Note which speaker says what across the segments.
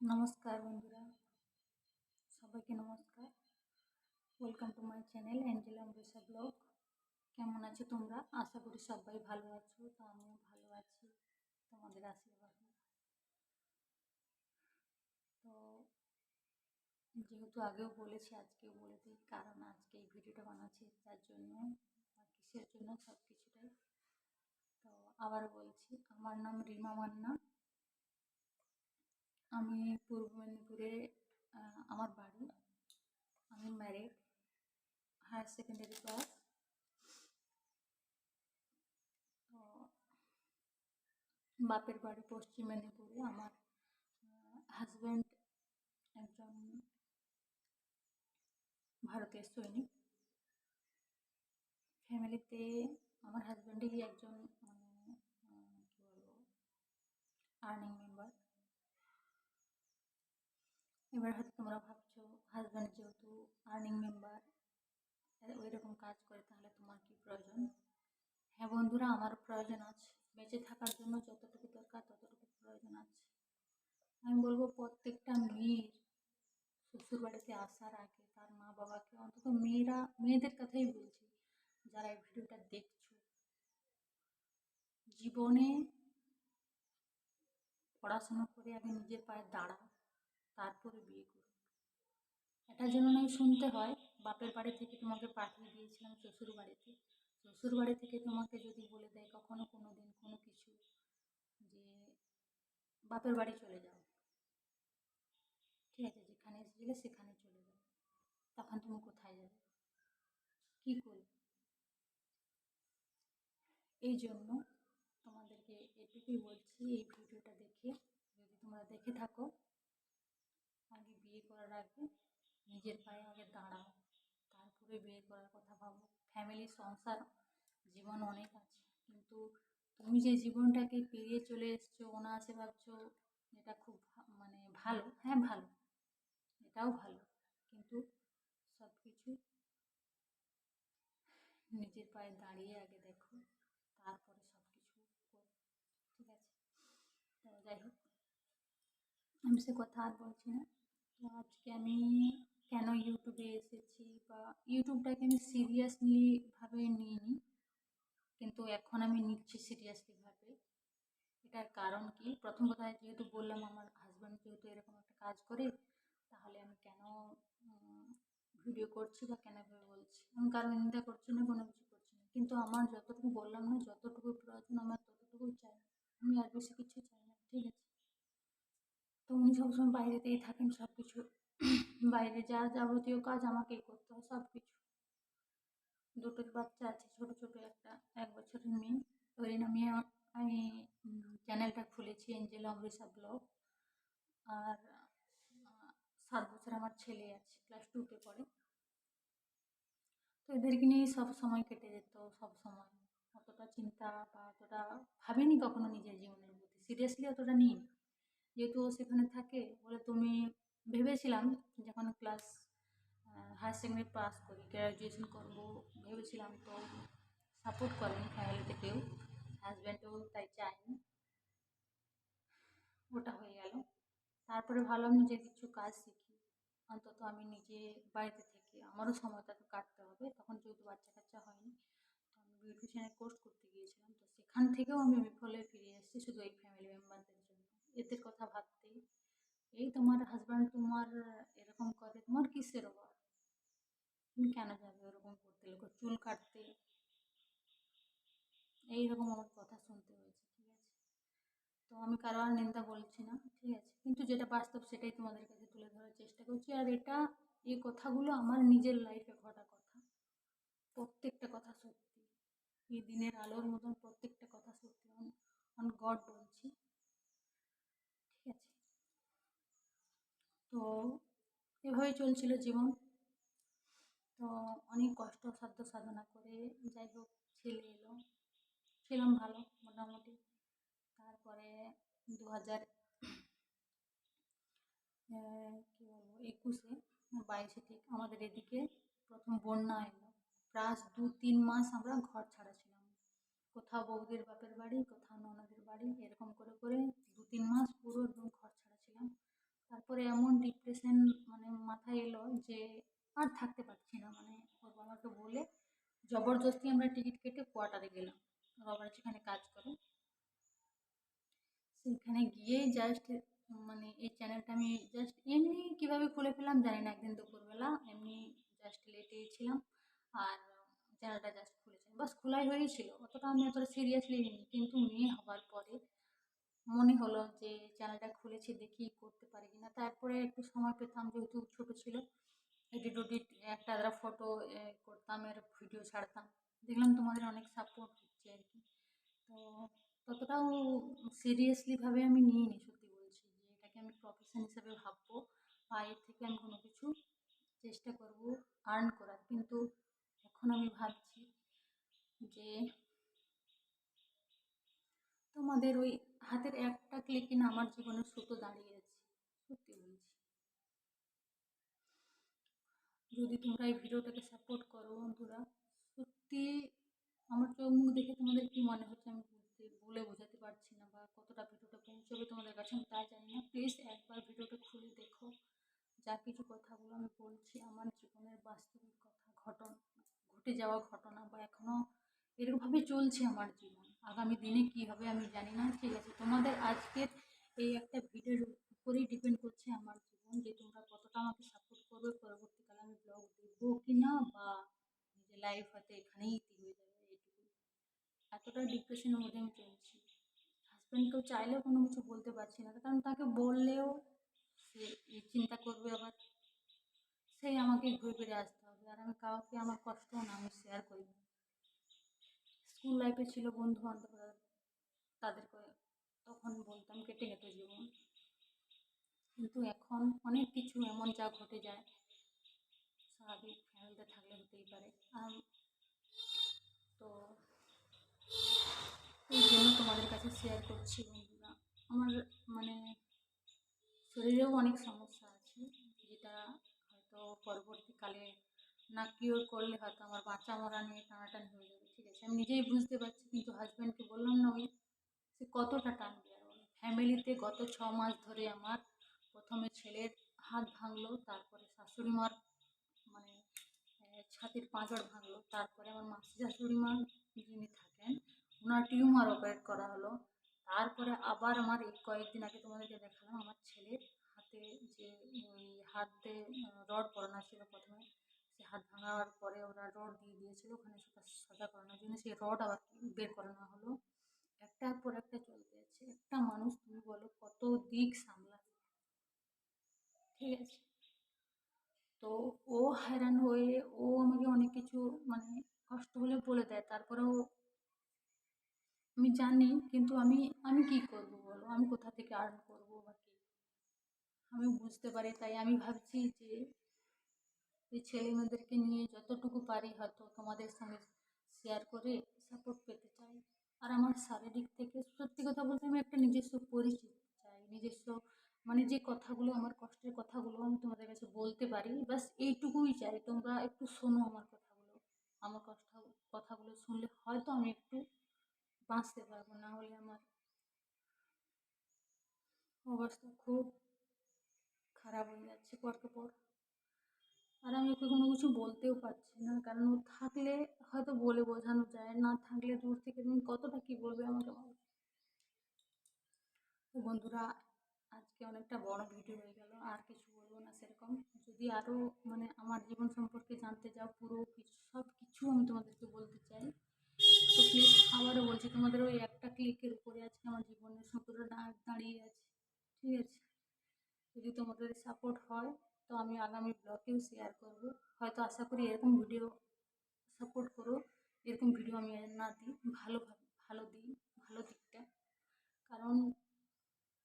Speaker 1: নমস্কার বন্ধুরা, সবাইকে নমস্কার। Welcome to my channel Angela Amrisha blog কেমন আছো তোমরা? আশা করি সবাই ভালো আছো, তো আমিও ভালো আছি, তোমাদের আশীর্বাদে। তো, যেহেতু আগেও বলেছি, আজকেও বলে দিই কারণ আজকে এই ভিডিওটা বানাচ্ছি তার জন্য আর কিসের জন্য সব কিছুটাই তো আবার বলছি, আমার নাম রিমা মান্না। আমি পূর্ব মেদিনীপুরে আমার বাড়ি। আমি ম্যারিড হায়ার সেকেন্ডারি পাস তো বাপের বাড়ি পশ্চিম মেদিনীপুরে। আমার হাজব্যান্ড একজন ভারতের সৈনিক। ফ্যামিলিতে আমার হাজব্যান্ডেরই একজন মানে কী বলব আর্নিং মেম্বার এবার হয়তো তোমরা ভাবছ হাজব্যান্ড যেহেতু আর্নিং মেম্বার ওই রকম কাজ করে তাহলে তোমার কি প্রয়োজন? হ্যাঁ বন্ধুরা আমার প্রয়োজন আছে। বেঁচে থাকার জন্য যতটুকু দরকার ততটুকু প্রয়োজন আছে। আমি বলব প্রত্যেকটা মেয়ের শ্বশুর বাড়িতে আসার আগে তার মা বাবাকে অন্তত মেয়েরা, মেয়েদের কথাই বলছি, যারা এই ভিডিওটা দেখছ। জীবনে পড়াশোনা করে আগে নিজের পায়ে দাঁড়াও। তারপরে বিয়ে করো এটা যেন নয় শুনতে হয়। বাপের বাড়ি থেকে তোমাকে পাঠিয়ে দিয়েছিলাম শ্বশুর বাড়িতে। শ্বশুর বাড়ি থেকে তোমাকে যদি বলে দেয় কখনো কোনো দিন কোনো কিছু যে বাপের বাড়ি চলে যাও। ঠিক আছে, যেখানে এসেছিলে সেখানে চলে যাও। তখন তুমি কোথায় যাবে? কী করবে? এই জন্য তোমাদেরকে এটুকুই বলছি এই ভিডিওটা দেখে যদি তোমরা দেখে থাকো আগে বিয়ে করার আগে নিজের পায়ে আগে দাঁড়াও তারপরে বিয়ে করার কথা ভাবো। ফ্যামিলি সংসার জীবন অনেক আছে। কিন্তু তুমি যে জীবনটাকে পেরিয়ে চলে এসছো, অনায়াসে ভাবছ, এটা খুব মানে ভালো। হ্যাঁ ভালো। এটাও ভালো। কিন্তু সব কিছু নিজের পায়ে দাঁড়িয়ে আগে দেখো, তারপরে সব কিছু করো। ঠিক আছে? তো যাই হোক, আমি সে কথা আর বলছি না। আজকে আমি কেন ইউটিউবে এসেছি বা ইউটিউবটাকে আমি সিরিয়াসলিভাবে নিইনি, কিন্তু এখন আমি নিচ্ছি সিরিয়াসলিভাবে এটার কারণ কি? প্রথম কথা যেহেতু বললাম আমার হাজব্যান্ড যেহেতু এরকম একটা কাজ করে, তাহলে আমি কেন ভিডিও করছি বা কেন বলছি? আমি কারও নিন্দা করছি না, কোনো কিছু করছি না। কিন্তু আমার যতটুকু বললাম না, যতটুকু প্রয়োজন, আমার ততটুকুই চাই আমি আর বেশি কিছু চাই না, ঠিক আছে? তো উনি সবসময় বাইরেতেই থাকেন সব কিছু বাইরে যা যাবতীয় কাজ আমাকেই করতে হয় সব কিছু দুটো বাচ্চা আছে, ছোট ছোট একটা, এক বছরের মেয়ে। ওই নামে আমি চ্যানেলটা খুলেছি এঞ্জেল অমৃষা ব্লগ আর, সাত বছর আমার ছেলে আছে ক্লাস টুতে পড়ে। তো এদেরকে নিয়েই সব সময় কেটে যেত, সব সময়। অতটা চিন্তা বা অতটা ভাবিনি কখনো নিজের জীবনের প্রতি। সিরিয়াসলি অতটা নিই যেহেতু ও সেখানে থাকে, বলে তুমি ভেবেছিলাম যখন ক্লাস হায়ার সেকেন্ডারি পাস করি গ্র্যাজুয়েশন করব, ভেবেছিলাম তো সাপোর্ট করেনি ফ্যামিলিতে কেউ হাজব্যান্ডও তাই চায়নি। ওটা হয়ে গেল। তারপরে ভাবলাম নিজে কিছু কাজ শিখি। অন্তত আমি নিজে বাড়িতে থেকে, আমারও সময়টা তো কাটতে হবে। তখন যেহেতু বাচ্চা কাচ্চা হয়নি, তো আমি বিউটিশিয়ানের কোর্স করতে গিয়েছিলাম। তো সেখান থেকেও আমি বিফলে ফিরে এসেছি শুধু এই ফ্যামিলি মেম্বারদের জন্য। এদের কথা ভাবতেই এই তোমার হাজব্যান্ড তোমার এরকম করে, তোমার কিসের অভাব তুমি কেন যাবে ওরকম করতে? লোক চুল কাটতে। এইরকম আমার কথা শুনতে হয়েছে, ঠিক আছে? তো আমি কারও আর নিন্দা বলছি না, ঠিক আছে? কিন্তু যেটা বাস্তব সেটাই তোমাদের কাছে তুলে ধরার চেষ্টা করছি। আর এটা, এই কথাগুলো আমার নিজের লাইফে ঘটা কথা। প্রত্যেকটা কথা সত্যি। এই দিনের আলোর মতন প্রত্যেকটা কথা সত্যি। অন গড বলছি ঠিক আছে তো এভাবেই চলছিল জীবন। তো অনেক কষ্ট, সাধ্য সাধনা করে যাই হোক, ছেলে এলো। ছিলাম ভালো, মোটামুটি। তারপরে দু হাজার কী বলব, একুশে, বাইশে ঠিক আমাদের এদিকে প্রথম বন্যা এলো। প্রায় দু, তিন মাস আমরা ঘর ছাড়া ছিলাম। কোথাও বৌদির বাপের বাড়ি, কোথাও ননদের বাড়ি, এরকম করে করে দু, তিন মাস পুরো একদম ঘর ছাড়া। তারপরে এমন ডিপ্রেশন মানে মাথায় এলো যে আর থাকতে পারছি না। মানে ওর বাবাকে বলে, জবরদস্তি আমরা টিকিট কেটে কোয়ার্টারে গেলাম। বাবার যেখানে কাজ করে সেইখানে গিয়ে জাস্ট মানে এই চ্যানেলটা আমি জাস্ট এমনি কীভাবে খুলে ফেলাম জানি না। একদিন দুপুরবেলা এমনি জাস্ট লেটেই ছিলাম আর চ্যানেলটা জাস্ট খুলেছিলাম বাস খোলাই হয়েছিল অতটা আমি অতটা সিরিয়াসলি নিইনি। কিন্তু মেয়ে হওয়ার পরে মনে হলো যে চ্যানেলটা খুলেছি দেখি করতে পারি কি না তারপরে একটু সময় পেতাম, যেহেতু ছোটো ছিল। এডিট, ওডিট, একটা আধটা ফটো করতাম, এর ভিডিও ছাড়তাম। দেখলাম তোমাদের অনেক সাপোর্ট হচ্ছে আর কি। তো ততটাও সিরিয়াসলিভাবে আমি নিইনি, সত্যি বলছি। যে এটাকে আমি প্রফেশন হিসাবে ভাববো বা এর থেকে আমি কোনো কিছু চেষ্টা করব আর্ন করার। কিন্তু এখন আমি ভাবছি যে তোমাদের ওই হাতের একটা ক্লিকে না আমার জীবনের সুতো দাঁড়িয়ে আছে সত্যি বলছি। যদি তোমরা এই ভিডিওটাকে সাপোর্ট করো বন্ধুরা, সত্যি আমার চোখ মুখ দেখে তোমাদের কি মনে হচ্ছে আমি বলে বোঝাতে পারছি না বা কতটা ভিডিওটা পৌঁছবে তোমাদের কাছে আমি তা জানি না। প্লিজ একবার ভিডিওটা খুলে দেখো, যা কিছু কথাগুলো আমি বলছি আমার জীবনের বাস্তবিক কথা, ঘটনা, ঘটে যাওয়া ঘটনা বা এখনও এরকমভাবে চলছে আমার জীবন আগামী দিনে কী হবে আমি জানি না। ঠিক আছে, তোমাদের আজকের এই একটা ভিডিওর উপরেই ডিপেন্ড করছে আমার জীবন যে তোমরা কতটা আমাকে সাপোর্ট করবে। পরবর্তীকালে আমি ব্লগ দেখব কি না বা নিজের লাইফ হয়তো এখানেই ইতি হয়ে যাবে এইটুকু এতটা ডিপ্রেশনের মধ্যে আমি চলছি। হাজব্যান্ডকেও চাইলেও কোনো কিছু বলতে পারছি না, কারণ তাকে বললেও সে চিন্তা করবে আবার। সেই আমাকে ঘুরে ফিরে আসতে হবে, আর আমি কাউকে আমার কষ্ট না আমি শেয়ার করি না। স্কুল লাইফে ছিল বন্ধু বান্ধবরা তাদেরকে তখন বলতাম কেটে কেটে জীবন কিন্তু এখন অনেক কিছু এমন যা ঘটে যায়, স্বাভাবিক ফ্যামিলিতে থাকলে হতেই পারে। আর তো এই জন্য তোমাদের কাছে শেয়ার করছি বন্ধুরা। আমার মানে শরীরেও অনেক সমস্যা আছে, যেটা হয়তো পরবর্তীকালে না কিওর করলে হয়তো আমার বাঁচা মরা নিয়ে টানাটানি হয়ে যাবে। আমি নিজেই বুঝতে পারছি, কিন্তু হাজব্যান্ডকে বললাম না ওই সে কতটা টানবে আর ফ্যামিলিতে গত ছ মাস ধরে আমার প্রথমে ছেলের হাত ভাঙলো, তারপরে শাশুড়ি মার মানে ছাতির পাঁজর ভাঙলো, তারপরে আমার মাসি শাশুড়ি মা যিনি থাকেন ওনার টিউমার অপারেট করা হলো। তারপরে আবার আমার এই কয়েকদিন আগে তোমাদেরকে দেখালাম, আমার ছেলের হাতে যে হাতে রড পরানো ছিল প্রথমে সে হাত ভাঙার পরে ওরা রড দিয়ে দিয়েছিল ওখানে সেটা সাজা করানোর জন্য, সেই রড আবার বের করানো হলো। একটার পর একটা চলতে আছে একটা মানুষ, তুমি বলো, কত দিক সামলাবে? ঠিক আছে। তো ও হয়রান হয়ে, ও আমাকে অনেক কিছু মানে কষ্ট হলে বলে দেয়। তারপরেও আমি জানি, কিন্তু আমি আমি কি করব বলো? আমি কোথা থেকে আর্ন করব বা কী? আমি বুঝতে পারি, তাই আমি ভাবছি যে এই ছেলে মেয়েদেরকে নিয়ে যতটুকু পারি হয়তো তোমাদের সঙ্গে শেয়ার করে সাপোর্ট পেতে চাই। আর আমার শারীরিক থেকে সত্যি কথা বলতে আমি একটা নিজস্ব পরিচিত চাই, নিজস্ব মানে যে কথাগুলো, আমার কষ্টের কথাগুলো আমি তোমাদের কাছে বলতে পারি, ব্যাস এইটুকুই চাই। তোমরা একটু শোনো আমার কথাগুলো, আমার কষ্ট, কথাগুলো শুনলে হয়তো আমি একটু বাঁচতে পারব, না হলে আমার অবস্থা খুব খারাপ হয়ে যাচ্ছে পরকে পর আর আমি ওকে কোনো কিছু বলতেও পারছি না। কারণ ও থাকলে হয়তো বলে বোঝানো যায়, না থাকলে দূর থেকে তুমি কতটা কী বলবে আমাকে বলো তো বন্ধুরা, আজকে অনেকটা বড় ভিডিও হয়ে গেল, আর কিছু বলব না সেরকম। যদি আরও মানে আমার জীবন সম্পর্কে জানতে চাও, পুরো সব কিছু আমি তোমাদেরকে বলতে চাই। তো প্লিজ আবারও বলছি, তোমাদের ওই একটা ক্লিকের উপরে আজকে আমার জীবনের সম্পূর্ণ দাঁড়িয়ে আছে, ঠিক আছে? যদি তোমাদের সাপোর্ট হয়, তো আমি আগামী ব্লগেও শেয়ার করব। হয়তো আশা করি এরকম ভিডিও সাপোর্ট করো। এরকম ভিডিও আমি না দিই, ভালো ভালো দিই, ভালো দিকটা। কারণ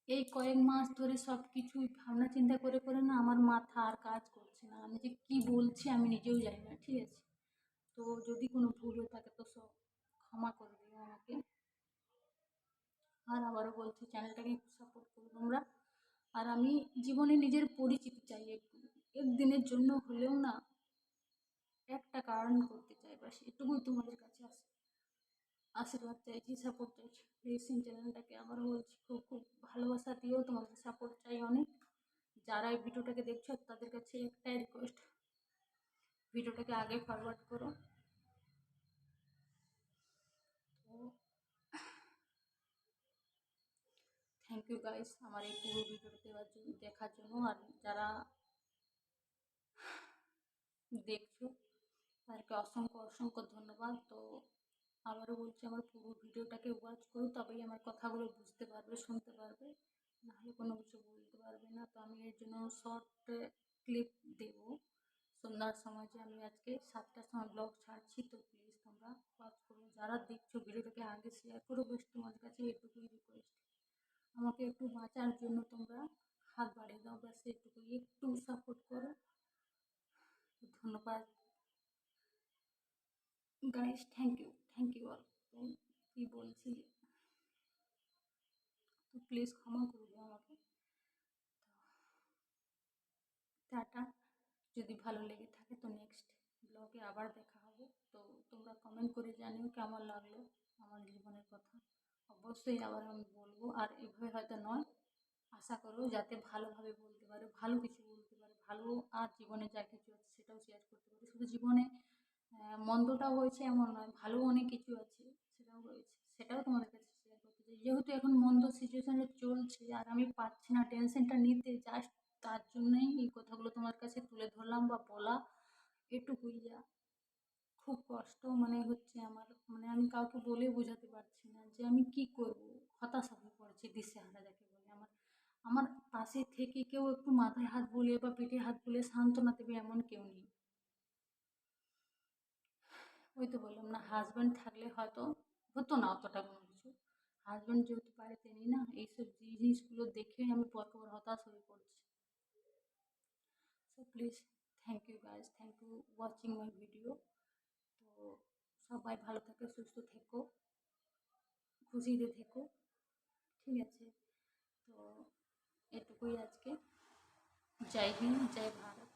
Speaker 1: এই কয়েক মাস ধরে সব কিছুই ভাবনা চিন্তা করে করে না আমার মাথা আর কাজ করছে না। আমি যে কী বলছি আমি নিজেও জানি না, ঠিক আছে? তো যদি কোনো ভুল হয়ে থাকে তো সব ক্ষমা করে দিও আমাকে। আর আবারও বলছি চ্যানেলটাকে সাপোর্ট করো তোমরা। আর আমি জীবনে নিজের পরিচিতি চাই একটু। একদিনের জন্য হলেও না একটা কারণ করতে চাই বাস, এটুকুই তোমাদের কাছে আসে, আশীর্বাদ চাইছি সাপোর্ট চাইছি রেসিং চ্যানেলটাকে আবার বলছি, খুব খুব ভালোবাসা দিয়েও তোমাদের সাপোর্ট চাই অনেক। যারা এই ভিডিওটাকে দেখছ তাদের কাছে একটাই রিকোয়েস্ট ভিডিওটাকে আগে ফরওয়ার্ড করো তো থ্যাংক ইউ গাইস আমার এই পুরো ভিডিওটা দেওয়ার জন্য, দেখার জন্য, আর যারা দেখছ, তাদেরকে অসংখ্য অসংখ্য ধন্যবাদ। তো আবারও বলছি, আমার পুরো ভিডিওটাকে ওয়াচ করো, তবেই আমার কথাগুলো বুঝতে পারবে, শুনতে পারবে। নাহলে কোনো কিছু বলতে পারবে না। তো আমি এর জন্য শর্ট ক্লিপ দেব। সন্ধ্যার সময় যে আমি আজকে সাতটার সময় ব্লগ ছাড়ছি, তো প্লিজ তোমরা ওয়াচ করো। যারা দেখছ, ভিডিওটাকে আগে শেয়ার করো, বেশ তোমার কাছে এটুকুই রিকোয়েস্ট আমাকে একটু বাঁচার জন্য তোমরা হাত বাড়িয়ে দাও। ব্যাস এটুকুই একটু সাপোর্ট করো। ধন্যবাদ। Guys thank you thank you all কি বলছি? তো প্লিজ ক্ষমা করে দিও আমাকে। টাটা। যদি ভালো লেগে থাকে তো নেক্সট ব্লগে আবার দেখা হবে। তো তোমরা কমেন্ট করে জানিও কেমন লাগল আমার জীবনের কথা। অবশ্যই আবার আমি বলব, আর এভাবে হয়তো নয়। আশা করো যাতে ভালোভাবে বলতে পারে, ভালো কিছু বলতে পারে, ভালো আর জীবনে যা কিছু আছে সেটাও শেয়ার করতে পারে। শুধু জীবনে মন্দটাও হয়েছে এমন নয়, ভালো অনেক কিছু আছে সেটাও হয়েছে, সেটাও তোমাদের কাছে শেয়ার করতে চাই। যেহেতু এখন মন্দ সিচুয়েশানে চলছে, আর আমি পারছি না টেনশনটা নিতে জাস্ট তার জন্যই এই কথাগুলো তোমার কাছে তুলে ধরলাম বা বলা, এটুকুই যা। খুব কষ্ট মানে হচ্ছে আমার মানে আমি কাউকে বলে বোঝাতে পারছি না যে আমি কি করব। হতাশা হয়ে পড়েছি দিশেহারা যাকে বলে। আমার আমার পাশে থেকে কেউ একটু মাথায় হাত বুলিয়ে বা পেটে হাত বুলিয়ে সান্ত্বনা দেবে এমন কেউ নেই। ওই তো বললাম না হাজব্যান্ড থাকলে হয়তো হতো না অতটা কোনো কিছু। হাজব্যান্ড যেহেতু বাড়িতে নেই না, এইসব জিনিসগুলো দেখে আমি পর পর হতাশ হয়ে পড়ছি। So please thank you guys thank you watching my video সবাই ভালো থেকো, সুস্থ থেকো খুশিতে থেকো, ঠিক আছে? তো এটুকুই আজকে। জয় হিন্দ, জয় ভারত।